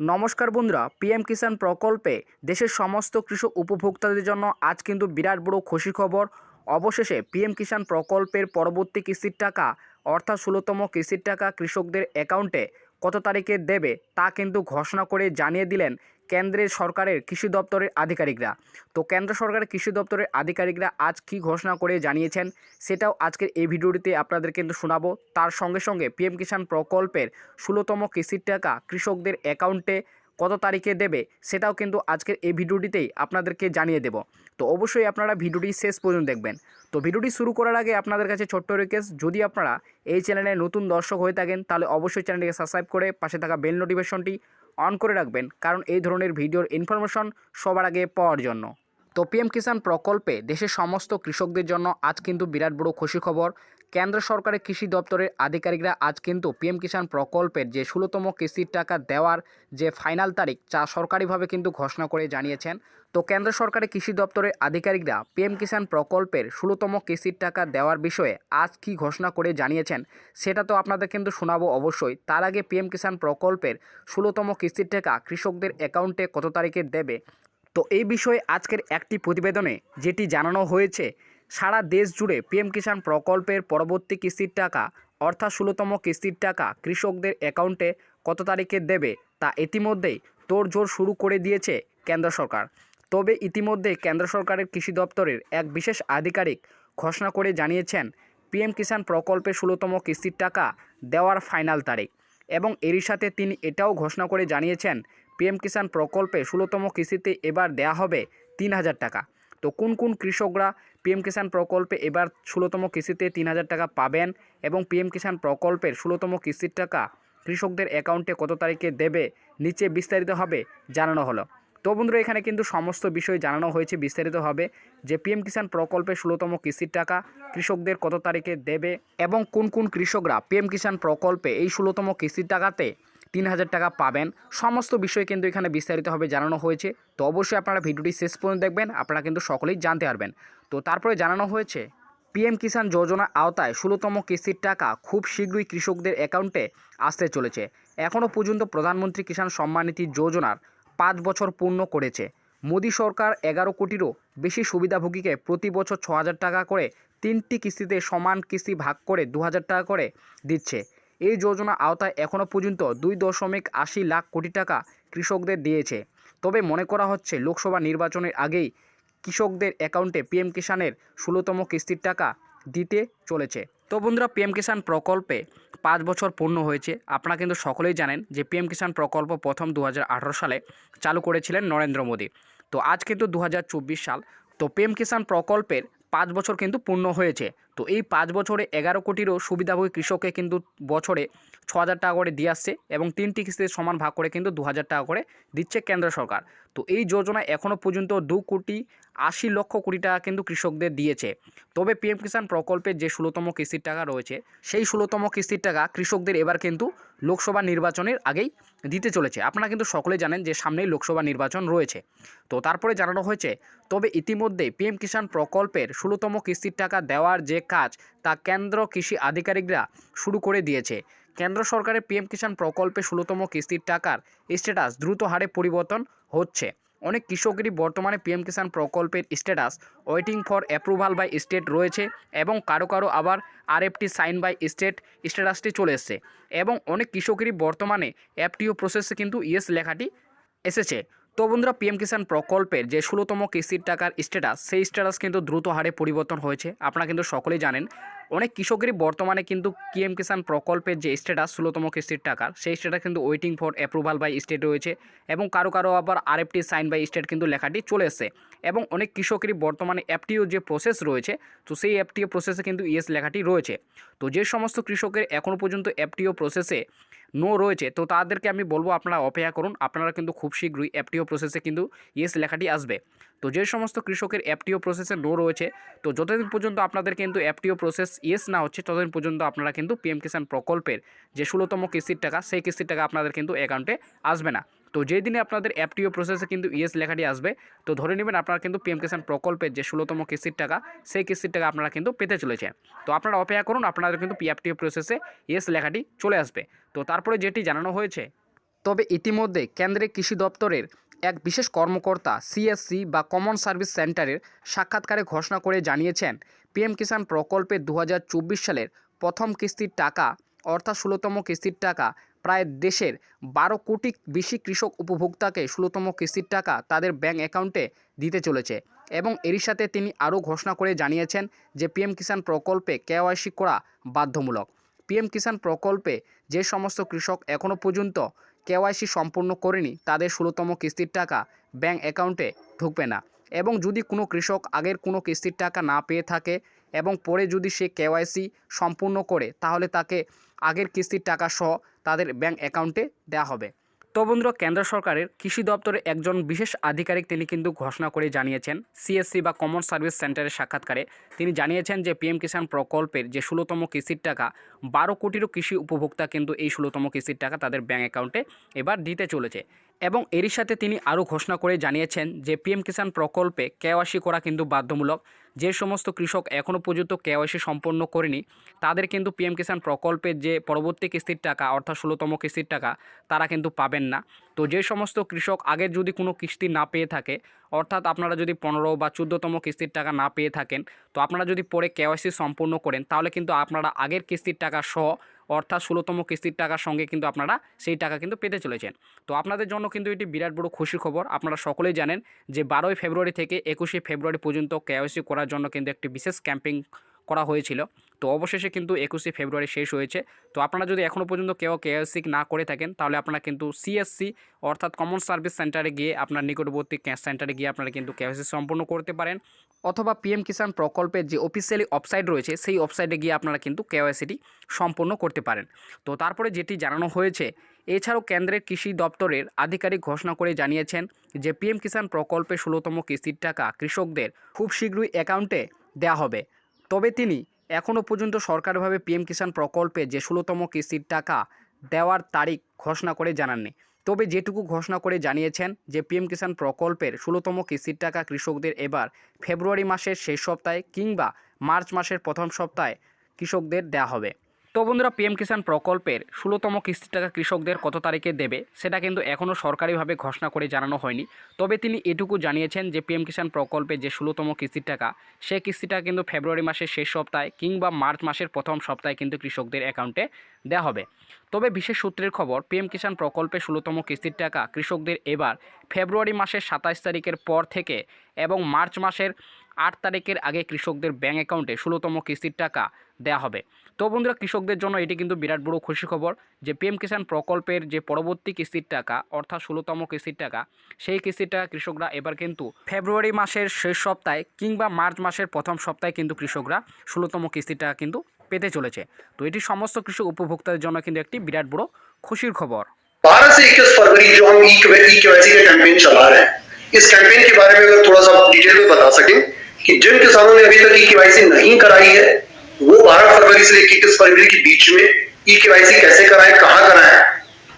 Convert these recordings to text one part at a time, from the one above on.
নমস্কার বন্ধুরা পিএম কিষাণ প্রকল্পে দেশের সমস্ত কৃষক উপভোক্তাদের জন্য আজ কিন্তু বিরাট বড় খুশি খবর। অবশেষে পিএম কিষাণ প্রকল্পের পরবর্তী কিস্তির টাকা, অর্থাৎ ষোলোতম কিস্তির টাকা কৃষকদের অ্যাকাউন্টে কত তারিখে দেবে তা কিন্তু ঘোষণা করে জানিয়ে দিলেন কেন্দ্রের সরকারের কৃষি দপ্তরের আধিকারিকরা। তো কেন্দ্র সরকারের কৃষি দপ্তরের আধিকারিকরা আজ কী ঘোষণা করে জানিয়েছেন, সেটাও আজকের এই ভিডিওটিতে আপনাদের কিন্তু শোনাবো। তার সঙ্গে সঙ্গে পিএম কিষাণ প্রকল্পের ষোলোতম কিস্তির টাকা কৃষকদের অ্যাকাউন্টে কত তারিখে দেবে, সেটাও কিন্তু আজকের এই ভিডিওটিতেই আপনাদেরকে জানিয়ে দেব। তো অবশ্যই আপনারা ভিডিওটি শেষ পর্যন্ত দেখবেন। তো ভিডিওটি শুরু করার আগে আপনাদের কাছে ছোট্ট রিকোয়েস্ট যদি আপনারা এই চ্যানেলে নতুন দর্শক হয়ে থাকেন, তাহলে অবশ্যই চ্যানেলটিকে সাবস্ক্রাইব করে পাশে থাকা বেল নোটিফিকেশনটি অন করে রাখবেন কারণ এই ধরনের ভিডিওর ইনফরমেশন সবার আগে পাওয়ার জন্য। তো পিএম কিষাণ প্রকল্পে দেশের সমস্ত কৃষকদের জন্য আজ কিন্তু বিরাট বড় খুশি খবর কেন্দ্র সরকারের কৃষি দপ্তরের আধিকারিকরা আজ কিন্তু পিএম কিষাণ প্রকল্পের যে ষোলোতম কিস্তির টাকা দেওয়ার যে ফাইনাল তারিখ যা সরকারিভাবে কিন্তু ঘোষণা করে জানিয়েছেন। তো কেন্দ্র সরকারের কৃষি দপ্তরের আধিকারিকরা পিএম কিষাণ প্রকল্পের ষোলোতম কিস্তির টাকা দেওয়ার বিষয়ে আজ কি ঘোষণা করে জানিয়েছেন, সেটা তো আপনাদের কিন্তু শোনাবো অবশ্যই। তার আগে পিএম কিষাণ প্রকল্পের ষোলোতম কিস্তির টাকা কৃষকদের অ্যাকাউন্টে কত তারিখে দেবে? তো এই বিষয়ে আজকের একটি প্রতিবেদনে যেটি জানানো হয়েছে সারা দেশ জুড়ে পিএম কিষাণ প্রকল্পের পরবর্তী কিস্তির টাকা, অর্থাৎ ষোলোতম কিস্তির টাকা কৃষকদের অ্যাকাউন্টে কত তারিখে দেবে তা ইতিমধ্যেই তোড়জোড় শুরু করে দিয়েছে কেন্দ্র সরকার। তবে ইতিমধ্যে কেন্দ্র সরকারের কৃষি দপ্তরের এক বিশেষ আধিকারিক ঘোষণা করে জানিয়েছেন, পিএম কিষাণ প্রকল্পে ষোলোতম কিস্তির টাকা দেওয়ার ফাইনাল তারিখ এবং এরই সাথে তিনি এটাও ঘোষণা করে জানিয়েছেন, পিএম কিষাণ প্রকল্পে ষোলোতম কিস্তিতে এবার দেয়া হবে তিন হাজার টাকা। তো কোন কোন কৃষকরা পিএম কিষাণ প্রকল্পে এবার ষোলোতম কিস্তিতে তিন হাজার টাকা পাবেন এবং পিএম কিষাণ প্রকল্পের ষোলোতম কিস্তির টাকা কৃষকদের অ্যাকাউন্টে কত তারিখে দেবে, নিচে বিস্তারিতভাবে জানানো হলো। তো বন্ধুরা, এখানে কিন্তু সমস্ত বিষয় জানানো হয়েছে বিস্তারিতভাবে যে পিএম কিষাণ প্রকল্পে ষোলোতম কিস্তির টাকা কৃষকদের কত তারিখে দেবে এবং কোন কোন কৃষকরা পিএম কিষাণ প্রকল্পে এই ষোলোতম কিস্তির টাকাতে তিন হাজার টাকা পাবেন। সমস্ত বিষয় কিন্তু এখানে বিস্তারিতভাবে জানানো হয়েছে। তো অবশ্যই আপনারা ভিডিওটি শেষ পর্যন্ত দেখবেন, আপনারা কিন্তু সকলেই জানতে পারবেন। তো তারপরে জানানো হয়েছে, পিএম কিষাণ যোজনা আওতায় ষোলোতম কিস্তির টাকা খুব শীঘ্রই কৃষকদের অ্যাকাউন্টে আসতে চলেছে। এখনও পর্যন্ত প্রধানমন্ত্রী কিষাণ সম্মান নিধি যোজনার পাঁচ বছর পূর্ণ করেছে। মোদী সরকার এগারো কোটিরও বেশি সুবিধাভোগীকে প্রতি বছর ছ টাকা করে তিনটি কিস্তিতে সমান কিস্তি ভাগ করে দু হাজার টাকা করে দিচ্ছে। এই যোজনা আওতায় এখনও পর্যন্ত দুই দশমিক আশি লাখ কোটি টাকা কৃষকদের দিয়েছে। তবে মনে করা হচ্ছে, লোকসভা নির্বাচনের আগেই কৃষকদের অ্যাকাউন্টে পিএম কিষাণের ষোলোতম কিস্তির টাকা দিতে চলেছে। তো বন্ধুরা, পিএম কিষাণ প্রকল্পে পাঁচ বছর পূর্ণ হয়েছে। আপনারা কিন্তু সকলেই জানেন যে পিএম কিষাণ প্রকল্প প্রথম দু হাজার আঠেরো সালে চালু করেছিলেন নরেন্দ্র মোদী। তো আজ কিন্তু দু হাজার চব্বিশ সাল। তো পিএম কিষাণ প্রকল্পের পাঁচ বছর কিন্তু পূর্ণ হয়েছে। তো এই পাঁচ বছরে এগারো কোটিরও সুবিধাভোগী কৃষককে কিন্তু বছরে ছ টাকা করে দিয়ে আসছে এবং তিনটি কিস্তিতে সমান ভাগ করে কিন্তু দু হাজার টাকা করে দিচ্ছে কেন্দ্র সরকার। তো এই যোজনা এখনও পর্যন্ত দু কোটি আশি লক্ষ কোটি টাকা কিন্তু কৃষকদের দিয়েছে। তবে পিএম কিষাণ প্রকল্পের যে ষোলোতম কিস্তির টাকা রয়েছে, সেই ষোলোতম কিস্তির টাকা কৃষকদের এবার কিন্তু লোকসভা নির্বাচনের আগেই দিতে চলেছে। আপনারা কিন্তু সকলে জানেন যে সামনেই লোকসভা নির্বাচন রয়েছে। তো তারপরে জানানো হয়েছে, তবে ইতিমধ্যে পিএম কিষাণ প্রকল্পের ষোলোতম কিস্তির টাকা দেওয়ার যে কাজ, তা কেন্দ্র কৃষি আধিকারিকরা শুরু করে দিয়েছে। কেন্দ্র সরকারের পিএম কিষাণ প্রকল্পে ষোলোতম কিস্তির টাকার স্ট্যাটাস দ্রুত হারে পরিবর্তন হচ্ছে। অনেক কৃষকেরই বর্তমানে পিএম কিষাণ প্রকল্পের status waiting for approval by state রয়েছে এবং কারও কারও আবার আরএফটি সাইন বাই স্টেট স্ট্যাটাসটি চলে এসছে এবং অনেক কৃষকেরই বর্তমানে এফটিও প্রসেসে কিন্তু ইয়েস লেখাটি এসেছে। তো বন্ধুরা, পিএম কিষাণ প্রকল্পের যে ষোলোতম কিস্তির টাকার স্ট্যাটাস, সেই স্ট্যাটাস কিন্তু দ্রুত হারে পরিবর্তন হয়েছে। আপনারা কিন্তু সকলেই জানেন অনেক কৃষকেরই বর্তমানে কিন্তু পিএম কিষাণ প্রকল্পের যে স্ট্যাটাস ষোলোতম কিস্তির টাকার সেই স্ট্যাটাস কিন্তু waiting for approval by state রয়েছে এবং কারও কারও আবার আরএফটি সাইন বাই স্টেট কিন্তু লেখাটি চলে এসছে এবং অনেক কৃষকেরই বর্তমানে অ্যাপটিও যে প্রসেস রয়েছে, তো সেই অ্যাপটিও প্রসেসে কিন্তু ইএস লেখাটি রয়েছে। তো যে সমস্ত কৃষকের এখনও পর্যন্ত অ্যাপটিও প্রসেসে নো রয়েছে। তো তাদেরকে আমি বলব আপনারা অপেক্ষা করুন। আপনারা কিন্তু খুব শীঘ্রই এফটিও প্রসেসে কিন্তু ইয়েস লেখাটি আসবে। তো যে সমস্ত কৃষকের এফটিও প্রসেসে নো রয়েছে, তো যতদিন পর্যন্ত আপনাদের কিন্তু এফটিও প্রসেস ইয়েস না হচ্ছে, ততদিন পর্যন্ত আপনারা কিন্তু পিএম কিষাণ প্রকল্পের যে ষোলোতম কিস্তির টাকা, সেই কিস্তির টাকা আপনাদের কিন্তু অ্যাকাউন্টে আসবে না। তো যেই দিনে আপনাদের এফটিও প্রসেসে কিন্তু ইয়েস লেখাটি আসবে, তো ধরে নেবেন আপনারা কিন্তু পিএম কিষাণ প্রকল্পের যে ষোলোতম কিস্তির টাকা, সেই কিস্তির টাকা আপনারা কিন্তু পেতে চলেছে তো আপনারা অপেক্ষা করুন, আপনাদের কিন্তু পিএফটিও প্রসেসে ইয়েস লেখাটি চলে আসবে। তো তারপরে যেটি জানানো হয়েছে, তবে ইতিমধ্যে কেন্দ্রের কৃষি দপ্তরের এক বিশেষ কর্মকর্তা সিএসসি বা কমন সার্ভিস সেন্টারের সাক্ষাৎকারে ঘোষণা করে জানিয়েছেন পিএম কিষাণ প্রকল্পে দু হাজার চব্বিশ সালের প্রথম কিস্তির টাকা, অর্থাৎ ষোলোতম কিস্তির টাকা প্রায় দেশের বারো কোটি বেশি কৃষক উপভোক্তাকে ষোলোতম কিস্তির টাকা তাদের ব্যাংক অ্যাকাউন্টে দিতে চলেছে এবং এরই সাথে তিনি আরও ঘোষণা করে জানিয়েছেন যে পিএম কিষাণ প্রকল্পে কেওয়াইসি করা বাধ্যমূলক। পিএম কিষাণ প্রকল্পে যে সমস্ত কৃষক এখনও পর্যন্ত কেওয়াইসি সম্পূর্ণ করেনি, তাদের ষোলোতম কিস্তির টাকা ব্যাংক অ্যাকাউন্টে ঢুকবে না এবং যদি কোনো কৃষক আগের কোনো কিস্তির টাকা না পেয়ে থাকে এবং পরে যদি সে কেওয়াইসি সম্পূর্ণ করে, তাহলে তাকে আগের কিস্তির টাকা সহ তাদের ব্যাংক অ্যাকাউন্টে দেওয়া হবে। তো বন্ধুরা, কেন্দ্র সরকারের কৃষি দপ্তরের একজন বিশেষ আধিকারিক তিনি কিন্তু ঘোষণা করে জানিয়েছেন সিএসসি বা কমন সার্ভিস সেন্টারের সাক্ষাৎকারে। তিনি জানিয়েছেন যে পিএম কিষাণ প্রকল্পের যে ষোলোতম কিস্তির টাকা, বারো কোটিরও কৃষি উপভোক্তা কিন্তু এই ষোলোতম কিস্তির টাকা তাদের ব্যাঙ্ক অ্যাকাউন্টে এবার দিতে চলেছে। এবং এরই সাথে তিনি আরও ঘোষণা করে জানিয়েছেন যে পিএম কিষাণ প্রকল্পে কেওয়াইসি করা কিন্তু বাধ্যমূলক। যে সমস্ত কৃষক এখনও পর্যন্ত কেওয়াইসি সম্পন্ন করেনি, তাদের কিন্তু পিএম কিষাণ প্রকল্পের যে পরবর্তী কিস্তির টাকা, অর্থাৎ ষোলোতম কিস্তির টাকা, তারা কিন্তু পাবেন না। তো যে সমস্ত কৃষক আগের যদি কোনো কিস্তি না পেয়ে থাকে, অর্থাৎ আপনারা যদি পনেরো বা চোদ্দোতম কিস্তির টাকা না পেয়ে থাকেন, তো আপনারা যদি পরে কেওয়াইসি সম্পূর্ণ করেন, তাহলে কিন্তু আপনারা আগের কিস্তির টাকা সহ অর্থাৎ ষোলোতম কিস্তির টাকার সঙ্গে কিন্তু আপনারা সেই টাকা কিন্তু পেতে চলেছেন। তো আপনাদের জন্য কিন্তু এটি বিরাট বড় খুশির খবর, আপনারা সকলেই জানেন যে বারোই ফেব্রুয়ারি থেকে একুশে ফেব্রুয়ারি পর্যন্ত কেওয়াইসি করার জন্য কিন্তু একটি বিশেষ ক্যাম্পিং করা হয়েছিল। তো অবশেষে কিন্তু একুশে ফেব্রুয়ারি শেষ হয়েছে। তো আপনারা যদি এখনও পর্যন্ত কেউ কেওয়াইসি না করে থাকেন, তাহলে আপনারা কিন্তু সিএসসি অর্থাৎ কমন সার্ভিস সেন্টারে গিয়ে আপনার নিকটবর্তী ক্যাশ সেন্টারে গিয়ে আপনারা কিন্তু কেওয়াইসি সম্পূর্ণ করতে পারেন। অথবা পিএম কিষাণ প্রকল্পের যে অফিসিয়ালি ওয়েবসাইট রয়েছে, সেই ওয়েবসাইটে গিয়ে আপনারা কিন্তু কেওয়াইসিটি সম্পূর্ণ করতে পারেন। তো তারপরে যেটি জানানো হয়েছে, এছাড়াও কেন্দ্রের কৃষি দপ্তরের আধিকারিক ঘোষণা করে জানিয়েছেন যে পিএম কিষাণ প্রকল্পে ষোলোতম কিস্তির টাকা কৃষকদের খুব শীঘ্রই অ্যাকাউন্টে দেওয়া হবে। তবে তিনি এখনও পর্যন্ত সরকারভাবে পিএম কিষাণ প্রকল্পে যে ষোলোতম কিস্তির টাকা দেওয়ার তারিখ ঘোষণা করে জানাননি। তবে যেটুকু ঘোষণা করে জানিয়েছেন যে পিএম কিষাণ প্রকল্পের ষোলোতম কিস্তির টাকা কৃষকদের এবার ফেব্রুয়ারি মাসের শেষ সপ্তাহে কিংবা মার্চ মাসের প্রথম সপ্তাহে কৃষকদের দেওয়া হবে। তো বন্ধুরা পিএম কিষাণ প্রকল্পের ষোলোতম কিস্তির টাকা কৃষকদের কত তারিখে দেবে, সেটা কিন্তু এখনও সরকারিভাবে ঘোষণা করে জানানো হয়নি। তবে তিনি এটুকু জানিয়েছেন যে, পিএম কিষাণ প্রকল্পে যে ষোলোতম কিস্তির টাকা সেই কিস্তিটা কিন্তু ফেব্রুয়ারি মাসের শেষ সপ্তাহে কিংবা মার্চ মাসের প্রথম সপ্তাহে কিন্তু কৃষকদের অ্যাকাউন্টে দেওয়া হবে। তবে বিশেষ সূত্রের খবর, পিএম কিষাণ প্রকল্পে ষোলোতম কিস্তির টাকা কৃষকদের এবার ফেব্রুয়ারি মাসের সাতাশ তারিখের পর থেকে এবং মার্চ মাসের আট তারিখের আগে কৃষকদের ব্যাঙ্ক অ্যাকাউন্টে ষোলোতম কিস্তির টাকা দেওয়া হবে তো বন্ধুরা কৃষকদের জন্য এটি কিন্তু বিরাট বড় খুশি খবর যে পিএম কিষাণ প্রকল্পের যে পরবর্তী কিস্তির টাকা অর্থাৎ ষোলোতম কিস্তির টাকা সেই কিস্তির টাকা কৃষকরা এবার কিন্তু ফেব্রুয়ারি মাসের শেষ সপ্তাহে কিংবা মার্চ মাসের প্রথম সপ্তাহে কিন্তু কৃষকরা ষোলোতম কিস্তির টাকা কিন্তু পেতে চলেছে তো এটি সমস্ত কৃষক উপভোক্তাদের জন্য কিন্তু একটি বিরাট বড় খুশির খবর बारह से इक्कीस फरवरी जो हम ई केवाईसी का कैंपेन चला रहे हैं इस कैंपेन के बारे में अगर थोड़ा सा डिटेल में बता सकें कि जिन किसानों ने अभी तक ई केवाईसी नहीं कराई है वो बारह फरवरी से इक्कीस फरवरी के बीच में ई केवाईसी कैसे कराएँ, कहाँ कराएँ?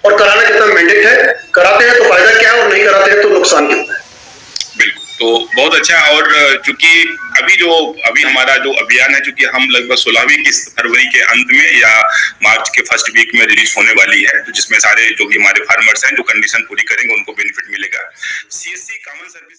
और कराना कितना मैंडेट है? कराते हैं तो फ़ायदा क्या है और नहीं कराते हैं तो नुकसान कितना है? तो बहुत अच्छा और चूँकि अभी जो, अभी हमारा जो अभियान है, चूँकि हम लगभग सोलहवीं किस्त फरवरी के अंत में या मार्च के फ़र्स्ट वीक में रिलीज़ होने वाली है तो जिसमें सारे जो भी हमारे फार्मर्स हैं जो कंडीशन पूरी करेंगे, उनको बेनिफिट मिलेगा। CSC common service